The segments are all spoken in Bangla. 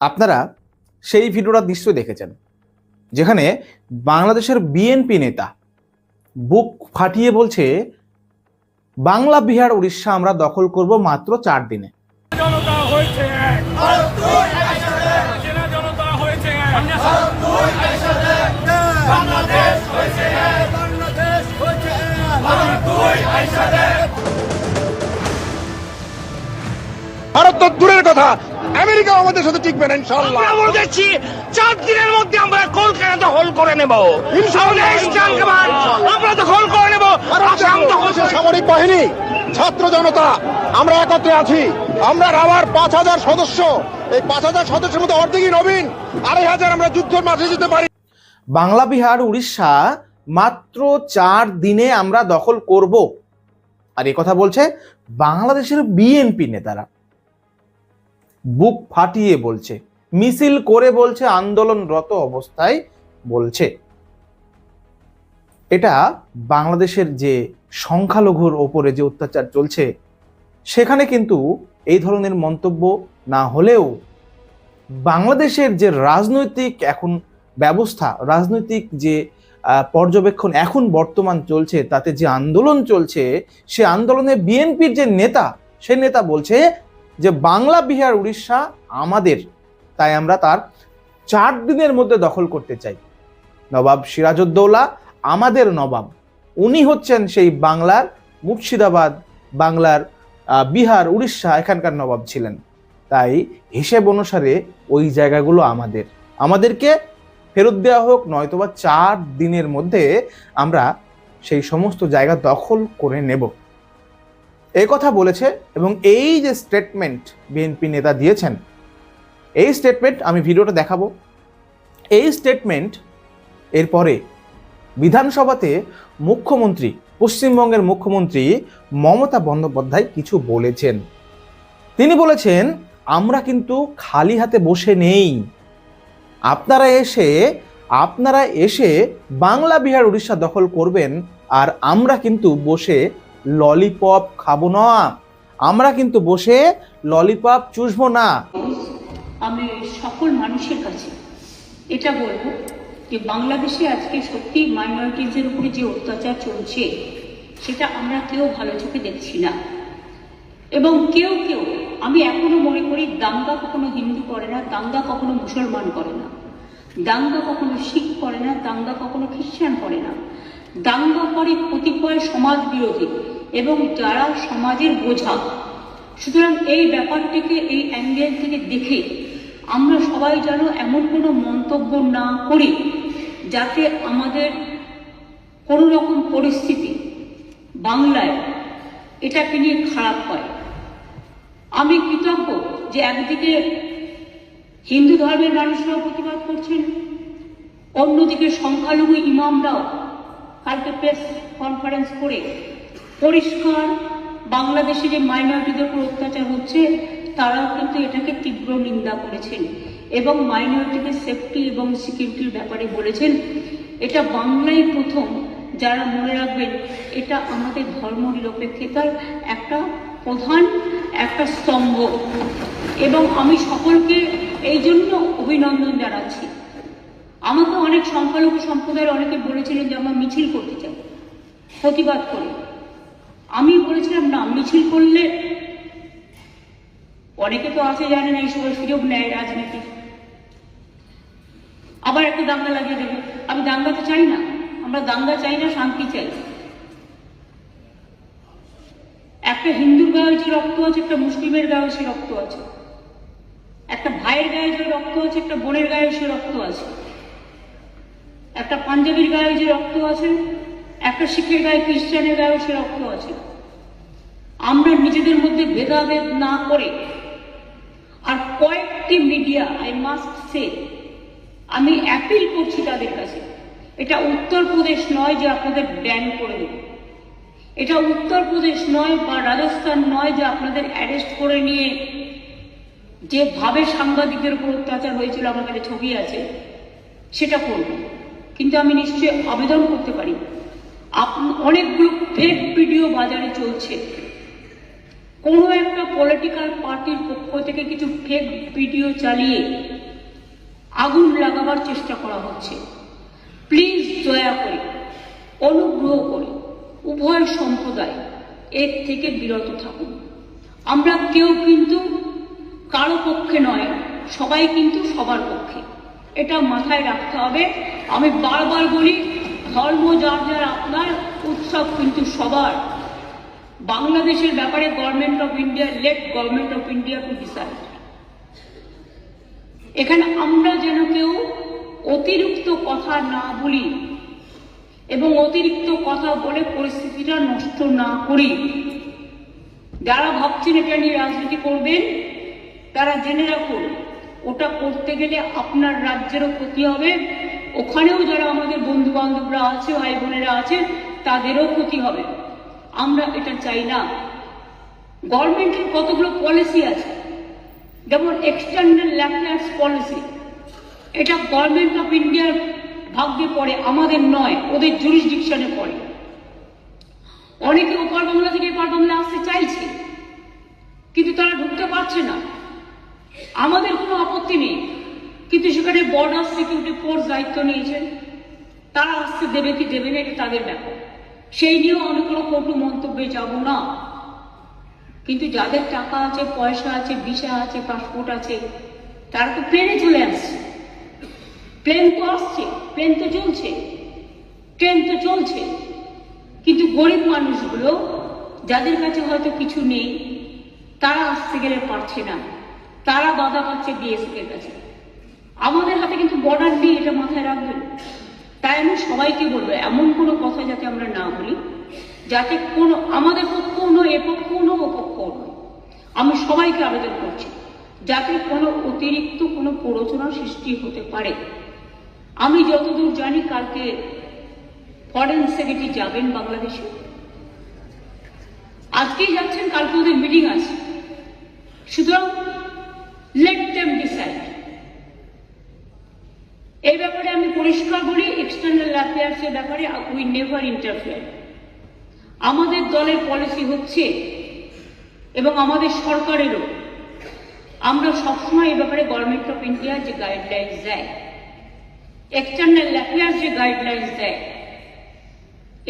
আপনারা সেই ভিডিওটা নিশ্চয়ই দেখেছেন যেখানে বাংলাদেশের বিএনপি নেতা বুক ফাটিয়ে বলছে বাংলা বিহার উড়িষ্যা আমরা দখল করব মাত্র চার দিনে। জনতা হয়েছে এক। চেনা জনতা হয়েছে এক বাংলাদেশ হয়েছে এক। বাংলাদেশ হয়েছে এক। ভারত তো দূরের কথা। আমেরিকা আমাদের সাথে টিকবে না ইনশাল্লাহ আমরা বলেছি চার দিনের মধ্যে আমরা কলকাতা দখল করে নেব। ইনশাআল্লাহ, ইসলামাবাদ আমরা দখল করে নেব। সামরিক বাহিনী ছাত্র জনতা আমরা একত্রে আছি। আমরা রাবার পাঁচ হাজার সদস্য। এই পাঁচ হাজার সদস্যের মধ্যে অর্ধেকই নবীন আড়াই হাজার আমরা যুদ্ধের মাঠে যেতে পারি। বাংলা বিহার উড়িষ্যা মাত্র চার দিনে আমরা দখল করব। আর এ কথা বলছে বাংলাদেশের বিএনপি নেতারা। বুক ফাটিয়ে বলছে। মিছিল করে বলছে, আন্দোলনরত অবস্থায় বলছে। এটা বাংলাদেশের যে সংখ্যালঘুর ওপরে যে অত্যাচার চলছে, সেখানে কিন্তু এই ধরনের মন্তব্য না হলেও বাংলাদেশের যে রাজনৈতিক এখন ব্যবস্থা, রাজনৈতিক যে পর্যবেক্ষণ এখন বর্তমান চলছে, তাতে যে আন্দোলন চলছে, সে আন্দোলনে বিএনপির যে নেতা, সে নেতা বলছে যে বাংলা, বিহার, উড়িষ্যা আমাদের, তাই আমরা তার চার দিনের মধ্যে দখল করতে চাই। নবাব সিরাজউদ্দৌলা, আমাদের নবাব, উনি হচ্ছেন সেই বাংলার মুর্শিদাবাদ, বাংলার বিহার, উড়িষ্যা এখানকার নবাব ছিলেন। তাই হিসেব অনুসারে ওই জায়গাগুলো আমাদের। আমাদেরকে ফেরত দেওয়া হোক, নয়তোবা চার দিনের মধ্যে আমরা সেই সমস্ত জায়গা দখল করে নেব। কথা বলেছে এবং এই যে স্টেটমেন্ট বিএনপি নেতা দিয়েছেন, এই স্টেটমেন্ট আমি ভিডিওটা দেখাবো। এই স্টেটমেন্ট এরপরে বিধানসভাতে মুখ্যমন্ত্রী, পশ্চিমবঙ্গের মুখ্যমন্ত্রী মমতা বন্দ্যোপাধ্যায় কিছু বলেছেন। তিনি বলেছেন, আমরা কিন্তু খালি হাতে বসে নেই। আপনারা এসে আপনারা এসে বাংলা, বিহার, উড়িষ্যা দখল করবেন আর আমরা কিন্তু বসে ললিপপ খাব না। আমরা কিন্তু বসে ললিপপ চুষবো না। আমি সকল মানুষের কাছে এটা বলব যে বাংলাদেশে আজকে সত্যি মাইনরিটিজের উপরে যে অত্যাচার চলছে, সেটা আমরা কেউ ভালো চোখে দেখছি না। এবং কেউ কেউ, আমি এখনও মনে করি দাঙ্গা কখনো হিন্দু করে না, দাঙ্গা কখনো মুসলমান করে না। দাঙ্গা কখনো শিখ করে না, দাঙ্গা কখনো খ্রিস্টান করে না। দাঙ্গা করে কতিপয় সমাজ বিরোধী এবং যারা সমাজের বোঝা। সুতরাং এই ব্যাপারটিকে, এই অ্যাঙ্গেল থেকে দেখে আমরা সবাই যেন এমন কোনো মন্তব্য না করি যাতে আমাদের কোনো রকম পরিস্থিতি বাংলায় এটাকে নিয়ে খারাপ হয়। আমি কৃতজ্ঞ যে একদিকে হিন্দু ধর্মের মানুষরাও প্রতিবাদ করছেন, অন্যদিকে সংখ্যালঘু ইমামরাও কালকে প্রেস কনফারেন্স করে পরিষ্কার, বাংলাদেশে যে মাইনরিটিদের উপর অত্যাচার হচ্ছে, তারাও কিন্তু এটাকে তীব্র নিন্দা করেছেন এবং মাইনরিটিদের সেফটি এবং সিকিউরিটির ব্যাপারে বলেছেন। এটা বাংলায় প্রথম, যারা মনে রাখবেন, এটা আমাদের ধর্ম নিরপেক্ষতার একটা প্রধান, একটা স্তম্ভ। এবং আমি সকলকে এই জন্য অভিনন্দন জানাচ্ছি। আমাকে অনেক সংখ্যালঘু সম্প্রদায়ের অনেকে বলেছিলেন যে আমরা মিছিল করতে চাই, প্রতিবাদ করে। আমি বলেছিলাম, না, মিছিল করলে অনেকে তো আছে না এই সময় সুযোগ নেয় রাজনীতি। আবার একটা দাঙ্গা লাগিয়ে দেবে। আমি দাঙ্গা তো চাই না, আমরা দাঙ্গা চাই না, শান্তি চাই। একটা হিন্দুর গায়ে যে রক্ত আছে, একটা মুসলিমের গায়ে সে রক্ত আছে। একটা ভাইয়ের গায়ে যে রক্ত আছে, একটা বোনের গায়ে সে রক্ত আছে। একটা পাঞ্জাবির গায়ে যে রক্ত আছে একটা শিখের গায়ে খ্রিস্টানের গায়েও সে রক্ত আছে। আমরা নিজেদের মধ্যে ভেদাভেদ না করে আর কয়েকটি মিডিয়া আই মাস্ট সে আমি অ্যাপিল করছি তাদের কাছে। এটা উত্তরপ্রদেশ নয় যে আপনাদের ব্যান করে দেব। এটা উত্তরপ্রদেশ নয় বা রাজস্থান নয় যে আপনাদের অ্যারেস্ট করে নিয়ে যেভাবে সাংবাদিকদের উপর অত্যাচার হয়েছিল আমার কাছে ছবি আছে, সেটা করব। কিন্তু আমি নিশ্চয়ই আবেদন করতে পারি। অনেকগুলো ফেক ভিডিও বাজারে চলছে। কোনো একটা পলিটিক্যাল পার্টির পক্ষ থেকে কিছু ফেক ভিডিও চালিয়ে আগুন লাগাবার চেষ্টা করা হচ্ছে। প্লিজ দয়া করে, অনুগ্রহ করে, উভয় সম্প্রদায় এর থেকে বিরত থাকুন। আমরা কেউ কিন্তু কারও পক্ষে নয়, সবাই কিন্তু সবার পক্ষে। এটা মাথায় রাখতে হবে। আমি বারবার বলি ধর্ম যার যার আপনার উৎসব কিন্তু সবার। বাংলাদেশের ব্যাপারে government of India let government of India to decide এখানে আমরা যেন কেউ অতিরিক্ত কথা না বলি এবং অতিরিক্ত কথা বলে পরিস্থিতিটা নষ্ট না করি। যারা ভাবছেন এটা নিয়ে রাজনীতি করবেন, তারা জেনে রাখুন, ওটা করতে গেলে আপনার রাজ্যেরও ক্ষতি হবে ওখানেও যারা আমাদের বন্ধু বান্ধবরা আছে ভাই বোনেরা আছে তাদেরও ক্ষতি হবে। আমরা এটা চাই না। গভর্নমেন্টের কতগুলো পলিসি আছে? যেমন এক্সটার্নাল ল্যাপলার্স পলিসি এটা গভর্নমেন্ট অফ ইন্ডিয়ার ভাগ্যে পড়ে, আমাদের নয়, ওদের জুরিসডিকশনে পড়ে। অনেকে ওপার বাংলা থেকে এপার বাংলা আসতে চাইছে, কিন্তু তারা ঢুকতে পারছে না। আমাদের কোনো আপত্তি নেই। কিন্তু সেখানে বর্ডার সিকিউরিটি ফোর্স দায়িত্ব নিয়েছেন। তারা আসতে দেবে কি দেবে না, এটা তাদের ব্যাপার। সেই নিয়েও কোনো কটু মন্তব্যে যাব না। কিন্তু যাদের টাকা আছে, পয়সা আছে, ভিসা আছে পাসপোর্ট আছে, তারা তো প্লেনে চলে আসছে। প্লেন তো আসছে প্লেন তো চলছে ট্রেন তো চলছে। কিন্তু গরিব মানুষগুলো, যাদের কাছে হয়তো কিছু নেই, তারা আসতে গেলে পারছে না। তারা বাধা পাচ্ছে বিএসএফ এর কাছে। আমাদের হাতে কিন্তু বর্ডার নেই এটা মাথায় রাখবেন তাই আমি সবাইকে বলব, এমন কোনো কথা যাতে আমরা না বলি, যাতে কোনো, আমাদের পক্ষও নয়, এ পক্ষও নয়, ও পক্ষও নয়। আমি সবাইকে আবেদন করছি, যাতে কোনো অতিরিক্ত কোনো প্ররোচনা সৃষ্টি হতে পারে। আমি যতদূর জানি কালকে ফরেন সেক্রেটারি যাবেন বাংলাদেশে। আজকেই যাচ্ছেন, কালকে ওদের মিটিং আছে। সুতরাং লেট এই ব্যাপারে আমি পরিষ্কার বলি এক্সটার্নাল অ্যাফেয়ার্স এর ব্যাপারে উই নেভার ইন্টারফেয়ার আমাদের দলের পলিসি হচ্ছে এবং আমাদের সরকারেরও। আমরা সবসময় এই ব্যাপারে গভর্নমেন্ট অফ ইন্ডিয়া যে গাইডলাইন্স দেয় এক্সটার্নাল অ্যাফেয়ার্স যে গাইডলাইন্স দেয়,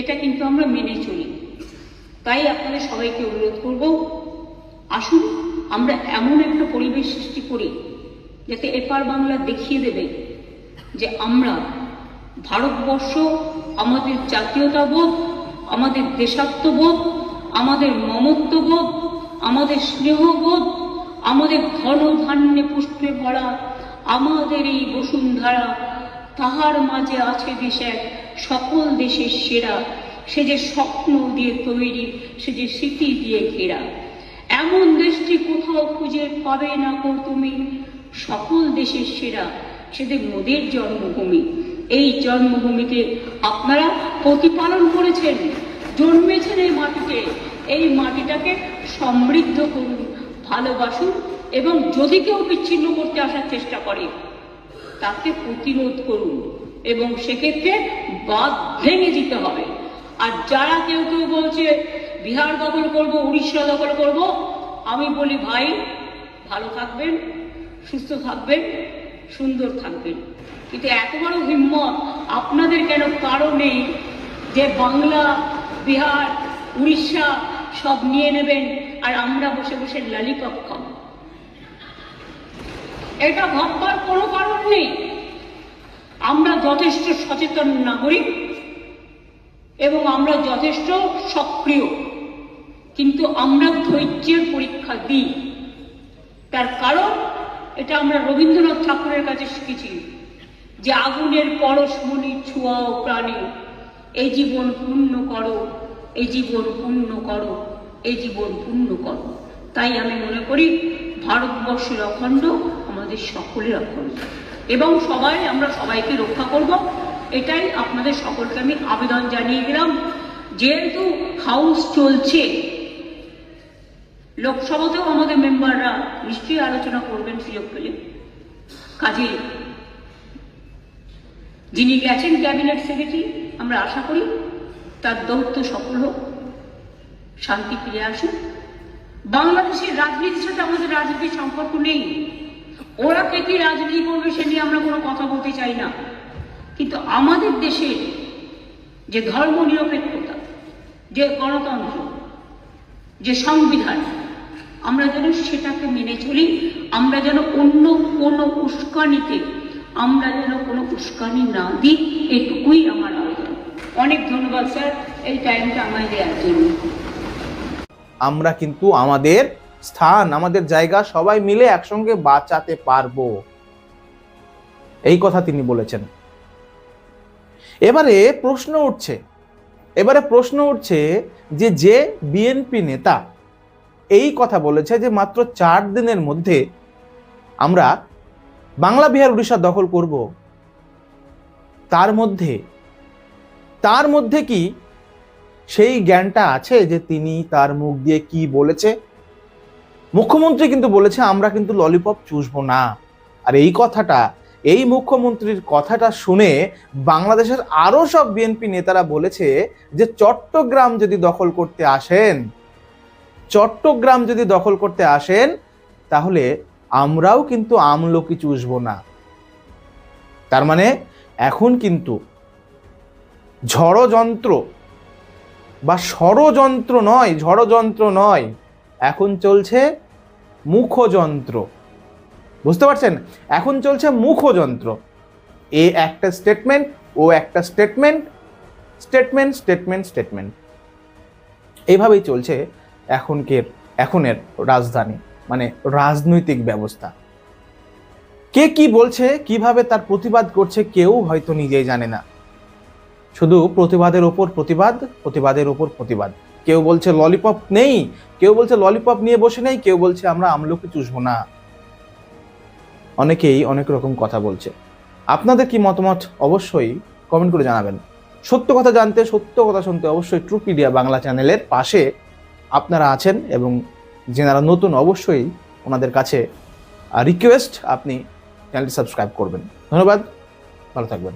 এটা কিন্তু আমরা মেনে চলি। তাই আপনাদের সবাইকে অনুরোধ করব, আসুন আমরা এমন একটা পরিবেশ সৃষ্টি করি, যাতে এপার বাংলা দেখিয়ে দেবে। যে আমরা ভারতবর্ষ, আমাদের জাতীয়তাবোধ, আমাদের দেশাত্মবোধ, আমাদের মমত্ববোধ, আমাদের স্নেহবোধ, আমাদের ধন ধান্যে পুষ্পে ভরা আমাদের এই বসুন্ধরা, তাহার মাঝে আছে দেশে সকল দেশের সেরা। সে যে স্বপ্ন দিয়ে তৈরি, সে যে স্মৃতি দিয়ে ঘেরা। এমন দেশটি কোথাও খুঁজে পাবে না কো তুমি? সকল দেশের সেরা। সেদের মোদের জন্মভূমি। এই জন্মভূমিকে আপনারা প্রতিপালন করেছেন, জন্মেছেন এই মাটিতে। এই মাটিটাকে সমৃদ্ধ করুন, ভালোবাসুন এবং যদি কেউ বিচ্ছিন্ন করতে আসার চেষ্টা করে, তাকে প্রতিরোধ করুন এবং সেক্ষেত্রে বাদ ভেঙে দিতে হবে। আর যারা কেউ কেউ বলছে, বিহার দখল করব, উড়িষ্যা দখল করব, আমি বলি, ভাই, ভালো থাকবেন, সুস্থ থাকবেন সুন্দর থাকবেন কিন্তু এত বড় হিম্মত আপনাদের কেন কারও নেই যে বাংলা, বিহার, উড়িষ্যা সব নিয়ে নেবেন আর আমরা বসে বসে লালিপপ খাব? এটা ভাববার কোনো কারণ নেই। আমরা যথেষ্ট সচেতন নাগরিক এবং আমরা যথেষ্ট সক্রিয়। কিন্তু আমরা ধৈর্যের পরীক্ষা দিই। তার কারণ এটা আমরা রবীন্দ্রনাথ ঠাকুরের কাছে শিখেছি যে আগুনের পরশমণি ছোঁয়াও প্রাণী। এই জীবন পূর্ণ করো, এই জীবন পূর্ণ করো, এই জীবন পূর্ণ করো। তাই আমি মনে করি ভারতবর্ষের অখণ্ড আমাদের সকলের অখণ্ড। এবং সবাই, আমরা সবাইকে রক্ষা করব। এটাই আপনাদের সকলকে আমি আবেদন জানিয়ে গেলাম যেহেতু হাউস চলছে লোকসভাতেও আমাদের মেম্বাররা নিশ্চয়ই আলোচনা করবেন সুযোগ পেলে কাজে যিনি গেছেন ক্যাবিনেট সেক্রেটারি, আমরা আশা করি তার দৌত্য সফল হোক, শান্তি ফিরে আসুক। বাংলাদেশের রাজনীতির সাথে আমাদের রাজনীতির সম্পর্ক নেই। ওরা কে কি রাজনীতি করবে সে নিয়ে আমরা কোনো কথা বলতে চাই না। কিন্তু আমাদের দেশের যে ধর্ম নিরপেক্ষতা যে গণতন্ত্র, যে সংবিধান আমরা যেন সেটাকে মেনে চলি, আমরা যেন অন্য কোনো উস্কানিতে আমরা যেন কোনো উস্কানি না দিই, এটুকুই আমার আবেদন। অনেক ধন্যবাদ, স্যার, এই টাইমটা আমায় দেওয়ার জন্য। আমরা কিন্তু আমাদের স্থান, আমাদের জায়গা সবাই মিলে একসঙ্গে বাঁচাতে পারব। এই কথা তিনি বলেছেন। এবারে প্রশ্ন উঠছে, এবারে প্রশ্ন উঠছে যে যে বিএনপি নেতা এই কথা বলেছে যে মাত্র চার দিনের মধ্যে আমরা বাংলা, বিহার, উড়িষ্যা দখল করব। তার মধ্যে তার মধ্যে কি সেই জ্ঞানটা আছে যে তিনি তার মুখ দিয়ে কি বলেছে? মুখ্যমন্ত্রী কিন্তু বলেছে, আমরা কিন্তু ললিপপ চুষবো না। আর এই কথাটা, এই মুখ্যমন্ত্রীর কথাটা শুনে বাংলাদেশের আরও সব বিএনপি নেতারা বলেছে যে, চট্টগ্রাম যদি দখল করতে আসেন চট্টগ্রাম যদি দখল করতে আসেন, তাহলে আমরাও কিন্তু আমলকি চুষবো না। তার মানে এখন কিন্তু ঝড়যন্ত্র বা ষড়যন্ত্র নয়, ঝড়যন্ত্র নয়, এখন চলছে মুখযন্ত্র। বুঝতে পারছেন? এখন চলছে মুখযন্ত্র। এ একটা স্টেটমেন্ট ও একটা স্টেটমেন্ট স্টেটমেন্ট স্টেটমেন্ট স্টেটমেন্ট এইভাবেই চলছে এখনকের এখনের রাজধানী মানে রাজনৈতিক ব্যবস্থা। কে কি বলছে, কীভাবে তার প্রতিবাদ করছে, কেউ হয়তো নিজেই জানে না। শুধু প্রতিবাদের ওপর প্রতিবাদ, প্রতিবাদের ওপর প্রতিবাদ। কেউ বলছে ললিপপ নেই। কেউ বলছে ললিপপ নিয়ে বসে নেই। কেউ বলছে, আমরা আমলকি চুষবো না। অনেকেই অনেক রকম কথা বলছে। আপনাদের কি মতামত? অবশ্যই কমেন্ট করে জানাবেন। সত্য কথা জানতে, সত্য কথা শুনতে অবশ্যই ট্রুপিডিয়া বাংলা চ্যানেলের পাশে আপনারা আছেন এবং যেনারা নতুন, অবশ্যই ওনাদের কাছে রিকোয়েস্ট আপনি চ্যানেলটি সাবস্ক্রাইব করবেন। ধন্যবাদ, ভালো থাকবেন।